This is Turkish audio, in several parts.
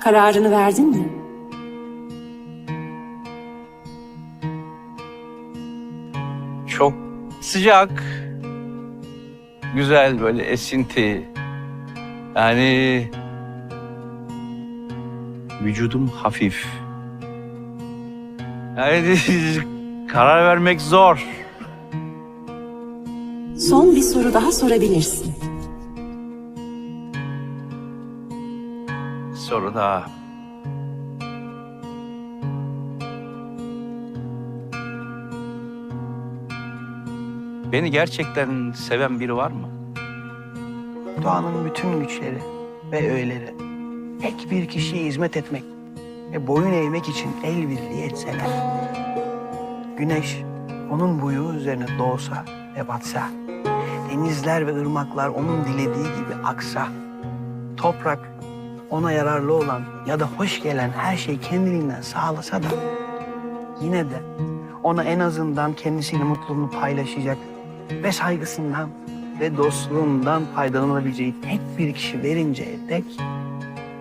Kararını verdin mi? Çok sıcak. Güzel böyle esinti. Yani vücudum hafif. Yani karar vermek zor. Son bir soru daha sorabilirsin. Soru daha. Beni gerçekten seven biri var mı? Doğanın bütün güçleri ve öğeleri tek bir kişiye hizmet etmek ve boyun eğmek için el birliği etseler. Güneş onun buyruğu üzerine doğsa ve batsa, denizler ve ırmaklar onun dilediği gibi aksa, toprak ona yararlı olan ya da hoş gelen her şey kendiliğinden sağlasa da yine de ona en azından kendisiyle mutluluğunu paylaşacak ve saygısından ve dostluğundan faydalanabileceği tek bir kişi verinceye dek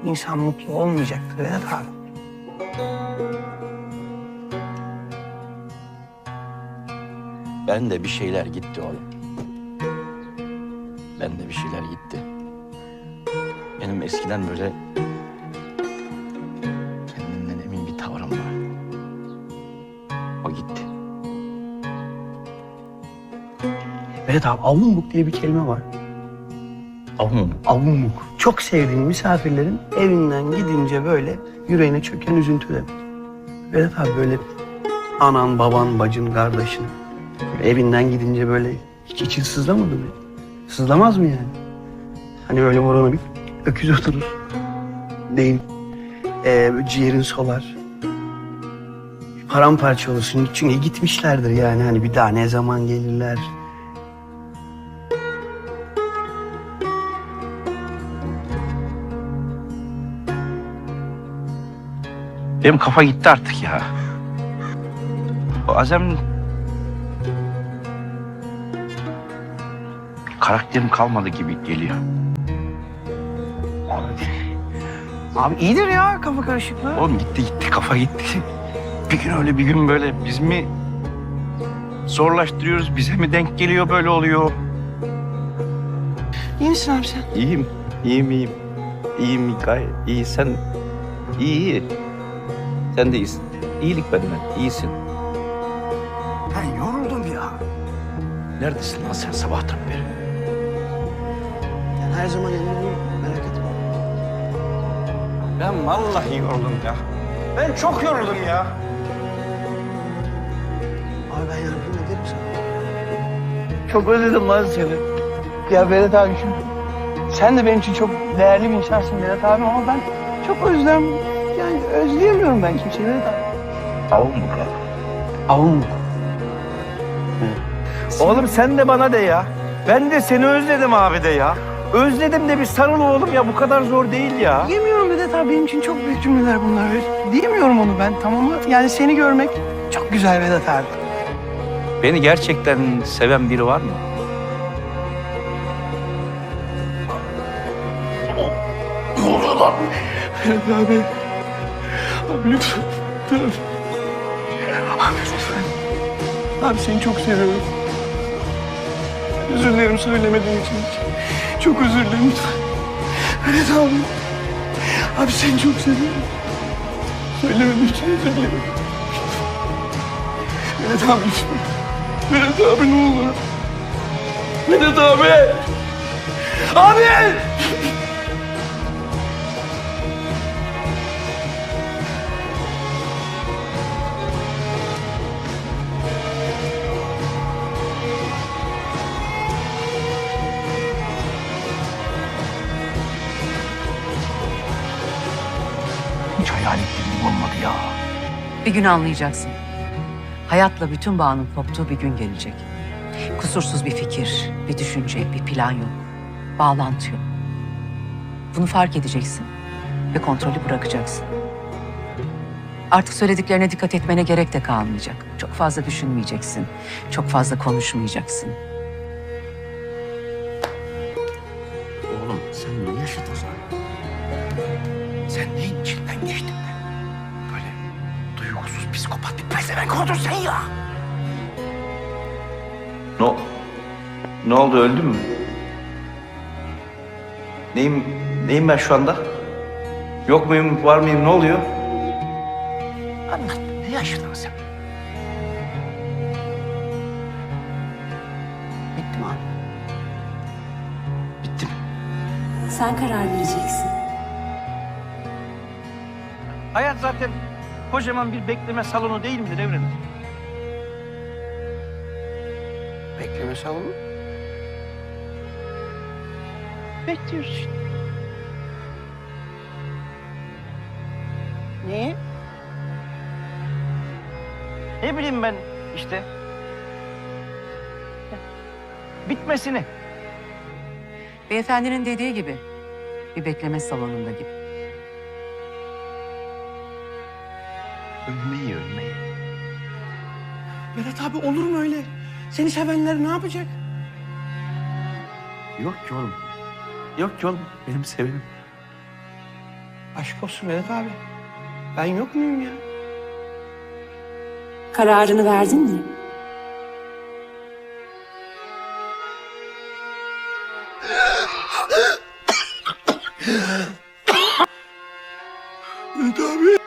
insan mutlu olmayacaktır Vedat abi. Ben de bir şeyler gitti oğlum. Ben de bir şeyler gitti. Benim eskiden böyle kendimden emin bir tavrım var. O gitti. Vedat abi avumbuk diye bir kelime var. Avum. Avumbuk. Çok sevdiğin misafirlerin evinden gidince böyle yüreğine çöken üzüntü demek. Vedat abi böyle anan, baban, bacın, kardeşin böyle evinden gidince böyle hiç için sızlamadı mı? Sızlamaz mı yani? Hani böyle morana bir öküz oturur. Değil. Ee, ciğerin solar. Paramparça olursun. Çünkü gitmişlerdir yani. Hani bir daha ne zaman gelirler? Benim kafa gitti artık ya. O Azem... Karakterim kalmadı gibi geliyor. Abi iyidir ya kafa karışıklığı. Oğlum gitti gitti kafa gitti. Bir gün öyle bir gün böyle biz mi zorlaştırıyoruz bize mi denk geliyor böyle oluyor. İyi misin abi sen? İyiyim, iyiyim, iyiyim. İyiyim gayet iyi. Sen iyi, iyi. Sen de iyisin. İyilik benden, iyisin. Ben yoruldum ya. Neredesin lan sen sabahtan beri? Ben her zaman yanındayım. Ben vallahi yoruldum ya. Ben çok yoruldum ya. Abi ben yardım ederim sana. Çok özledim lan seni. Ya Vedat abi şimdi sen de benim için çok değerli bir insansın Vedat abi ama ben çok özlem yani özleyemiyorum ben kimseyi Vedat abi. Tamam mı lan? Avun Oğlum sen de bana de ya. Ben de seni özledim abi de ya. Özledim de bir sarıl oğlum ya bu kadar zor değil ya. Diyemiyorum Vedat abi benim için çok büyük cümleler bunlar. Diyemiyorum onu ben tamam mı? Yani seni görmek çok güzel Vedat abi. Beni gerçekten seven biri var mı? Vedat abi. Abi lütfen. Abi. Abi lütfen. Abi seni çok seviyorum. Özür dilerim söylemediğim için. Çok özür dilerim lütfen. Vedat abi. Abi seni çok seviyorum. Söylemediğim için özür dilerim. Vedat abi lütfen. Vedat abi ne olur. Vedat abi. Abi! Bir gün anlayacaksın. Hayatla bütün bağının koptuğu bir gün gelecek. Kusursuz bir fikir, bir düşünce, bir plan yok. Bağlantı yok. Bunu fark edeceksin ve kontrolü bırakacaksın. Artık söylediklerine dikkat etmene gerek de kalmayacak. Çok fazla düşünmeyeceksin. Çok fazla konuşmayacaksın. Duygusuz psikopat bir pezevenk oldun sen ya. Ne, ne oldu öldüm mü? Neyim, neyim ben şu anda? Yok muyum, var mıyım, ne oluyor? Anlat ne yaşadın sen? Bitti mi abi? Bitti mi? Sen karar vereceksin. Hayat zaten kocaman bir bekleme salonu değil midir Evren? Bekleme salonu. Bekliyoruz işte. Niye? Ne bileyim ben işte. Bitmesini. Beyefendinin dediği gibi bir bekleme salonunda gibi. Ölmeyi, ölmeyi. Vedat abi olur mu öyle? Seni sevenler ne yapacak? Yok ki oğlum. Yok ki oğlum. Benim sevenim. Aşk olsun Vedat abi. Ben yok muyum ya? Kararını verdin mi? Vedat abi.